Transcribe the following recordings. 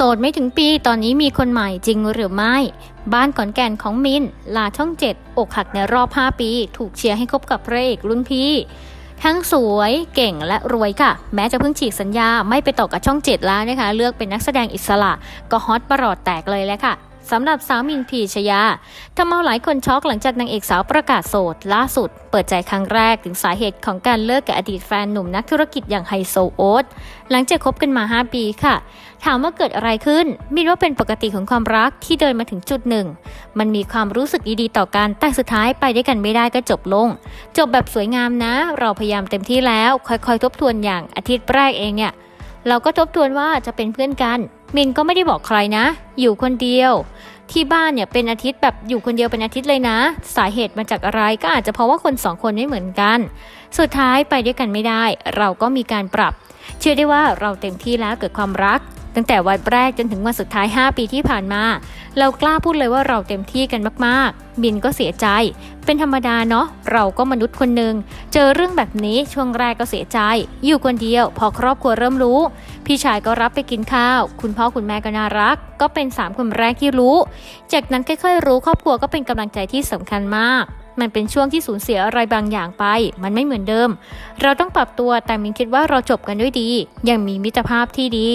โสดไม่ถึงปีตอนนี้มีคนใหม่จริงหรือไม่ บ้านก่อนแก่นของมินลาช่องเจ็ดอกหักในรอบ 5 ปี ถูกเชียร์ให้คบกับพระเอกรุ่นพี่ ทั้งสวยเก่งและรวยค่ะ แม้จะเพิ่งฉีกสัญญาไม่ไปต่อกับช่องเจ็ดแล้วนะคะ เลือกเป็นนักแสดงอิสระ ก็ฮอตประหลอดแตกเลยแหละค่ะ สำหรับสาวมินพีชยาทำเอาหลายคนช็อกหลังจากนางเอกสาวประกาศโสด ล่าสุด เปิดใจครั้งแรกถึงสาเหตุของการเลิกกับอดีตแฟนหนุ่มนักธุรกิจอย่างไฮโซโอ๊ตหลังจากคบกันมา 5 ปีค่ะ ถามว่าเกิดอะไรขึ้น มินว่าเป็นปกติของความรักที่เดินมาถึงจุดหนึ่ง มันมีความรู้สึกดีๆต่อกันแต่สุดท้ายไปด้วยกันไม่ได้ก็จบลง จบแบบสวยงามนะ เราพยายามเต็มที่แล้ว ค่อยๆ ทบทวนอย่างอาทิตย์แรกเองเนี่ยเราก็ทบทวนว่าจะเป็นเพื่อนกัน มินก็ไม่ได้บอกใครนะ อยู่คนเดียว ที่บ้านเนี่ยเป็นอาทิตย์แบบอยู่คนเดียวเป็นอาทิตย์เลยนะ สาเหตุมาจากอะไรก็อาจจะเพราะว่าคนสองคนไม่เหมือนกัน สุดท้ายไปด้วยกันไม่ได้ เราก็มีการปรับ เชื่อได้ว่าเราเต็มที่แล้วเกิดความรัก ตั้งแต่วันแรกจนถึงวันสุดท้าย 5 ปีที่ผ่านมา เรากล้าพูดเลยว่าเราเต็มที่กันมากๆ บินก็เสียใจ เป็นธรรมดาเนาะเราก็มนุษย์คนหนึ่งเจอเรื่องแบบนี้ช่วงแรกก็เสียใจ อยู่คนเดียว พอครอบครัวเริ่มรู้ พี่ชายก็รับไปกินข้าว คุณพ่อคุณแม่ก็น่ารัก ก็เป็นสามคนแรกที่รู้ จากนั้นค่อยๆรู้ ครอบครัวก็เป็นกำลังใจที่สำคัญมาก มันเป็นช่วงที่สูญเสียอะไรบางอย่างไป มันไม่เหมือนเดิม เราต้องปรับตัวแต่มินคิดว่าเราจบกันด้วยดี ยังมีมิตรภาพที่ดี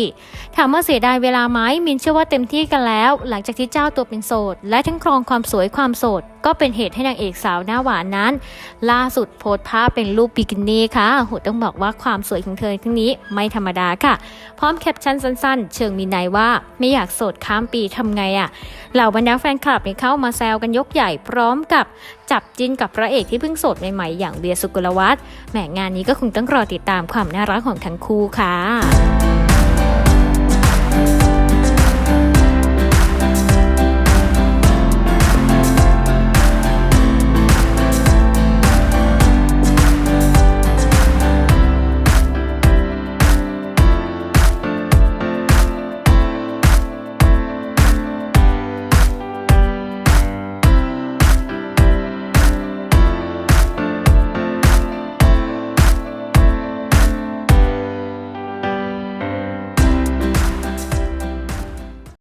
ถามว่าเสียดายเวลาไหมมินเชื่อว่าเต็มที่กันแล้ว หลังจากที่เจ้าตัวเป็นโสด และทั้งครองความสวยความโสด ก็เป็นเหตุให้นางเอกสาวหน้าหวานนั้น ล่าสุดโพสต์ภาพเป็นรูปบิกินี่ค่ะโหต้องบอกว่าความสวยของเธอครั้งนี้ไม่ธรรมดาค่ะ พร้อมแคปชั่นสั้นๆ เชิงมีนายว่าไม่อยากโสดข้ามปีทำไงอะ่ะเหล่าบรรดาแฟนคลับเนี่ยเข้ามาแซวกันยกใหญ่พร้อมกับจับจิ้นกับพระเอกที่เพิ่งโสดใหม่ๆ อย่างเบียสุกุลวัฒน์แหมงานนี้ก็คงต้องรอติดตามความน่ารักของทั้งคู่ค่ะ